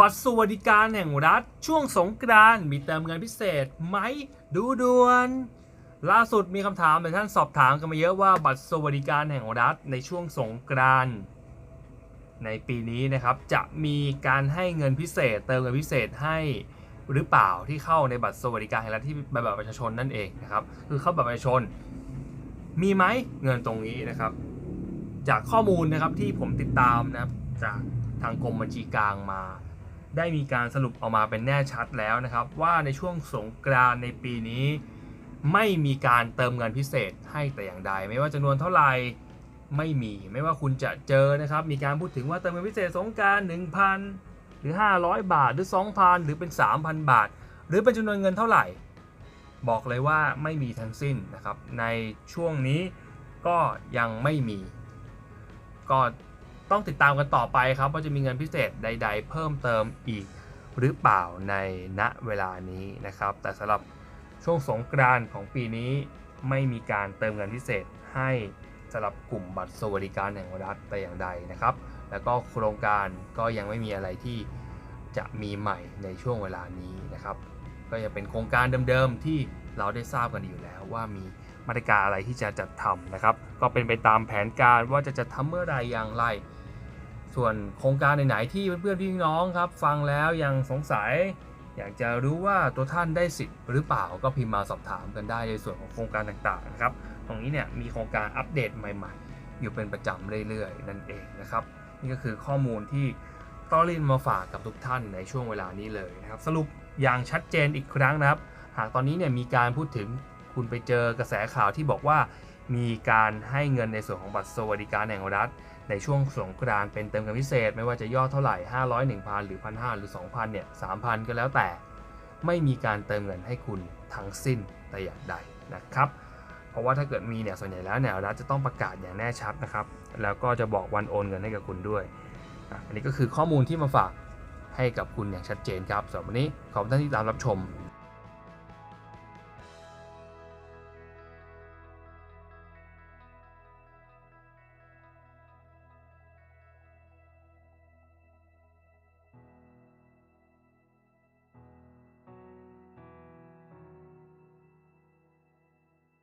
บัตรสวัสดิการแห่งรัฐ ช่วงสงกรานต์มีเติมเงินพิเศษไหมดูด่วน ล่าสุดมีคำถามหลายท่านสอบถามกันมาเยอะว่าบัตรสวัสดิการแห่งรัฐในช่วงสงกรานต์ในปีนี้นะครับจะมีการให้เงินพิเศษ เติมเงินพิเศษให้หรือเปล่าที่เข้าในบัตรสวัสดิการแห่งรัฐที่ใบบัตรประชาชนนั่นเองนะครับคือเข้าบัตรประชาชน มีไหมเงินตรงนี้นะครับ จากข้อมูลนะครับที่ผมติดตามนะครับจากทางกรมบัญชีกลางมา ได้มีการสรุปออกมาเป็นแน่ชัดแล้วนะครับ ว่าในช่วงสงกรานในปีนี้ ไม่มีการเติมเงินพิเศษให้แต่อย่างใด ไม่ว่าจำนวนเท่าไหร่ไม่มีไม่ว่าคุณจะเจอนะครับ มีการพูดถึงว่าเติมเงินพิเศษสงกราร 1,000 หรือ 500 บาทหรือ 2,000 หรือเป็น 3,000 บาท หรือเป็นจำนวนเงินเท่าไหร่ บอกเลยว่าไม่มีทั้งสิ้นนะครับ ในช่วงนี้ก็ยังไม่มี ก็ ต้องติดตามกันต่อไปครับ ว่าจะมีเงินพิเศษใด ๆ เพิ่มเติมอีกหรือเปล่าในณเวลานี้นะครับ แต่สำหรับช่วงสงกรานต์ของปีนี้ไม่มีการเติมเงินพิเศษให้สำหรับกลุ่มบัตรสวัสดิการแห่งรัฐแต่อย่างใดนะครับ แล้วก็โครงการก็ยังไม่มีอะไรที่จะมีใหม่ในช่วงเวลานี้นะครับ ก็ยังเป็นโครงการเดิมๆที่เราได้ทราบกันอยู่แล้วว่ามีมาตรการอะไรที่จะจัดทำนะครับ ก็เป็นไปตามแผนการว่าจะจัดทำเมื่อใดอย่างไร ส่วนโครงการไหนๆที่เพื่อนๆพี่น้องครับ ฟังแล้วยังสงสัย อยากจะรู้ว่าตัวท่านได้สิทธิ์หรือเปล่าก็พิมพ์มาสอบถามกันได้ในส่วนของโครงการต่างๆนะครับตรงนี้เนี่ยมีโครงการอัปเดตใหม่ๆ อยู่เป็นประจำเรื่อยๆ นั่นเองนะครับ นี่ก็คือข้อมูลที่ต้อรินมาฝากกับทุกท่านในช่วงเวลานี้เลยนะครับ สรุปอย่างชัดเจนอีกครั้งนะครับ หากตอนนี้เนี่ยมีการพูดถึงคุณไปเจอกระแสข่าวที่บอกว่า มีการให้เงินในส่วนของบัตรสวัสดิการแห่งรัฐ ในช่วงสงกรานต์เป็นเติมเงินพิเศษ ไม่ว่าจะยอดเท่าไหร่ 500 1,000 หรือ 1,500 หรือ 2,000 เนี่ย 3,000 ก็แล้วแต่ ไม่มีการเติมเงินให้คุณทั้งสิ้นแต่อย่างใดนะครับ เพราะว่าถ้าเกิดมีเนี่ยส่วนใหญ่แล้วเนี่ยรัฐจะต้องประกาศอย่างแน่ชัดนะครับ แล้วก็จะบอกวันโอนเงินให้กับคุณด้วย อันนี้ก็คือข้อมูลที่มาฝากให้กับคุณอย่างชัดเจนครับสำหรับวันนี้ขอบคุณท่านที่ตามรับชม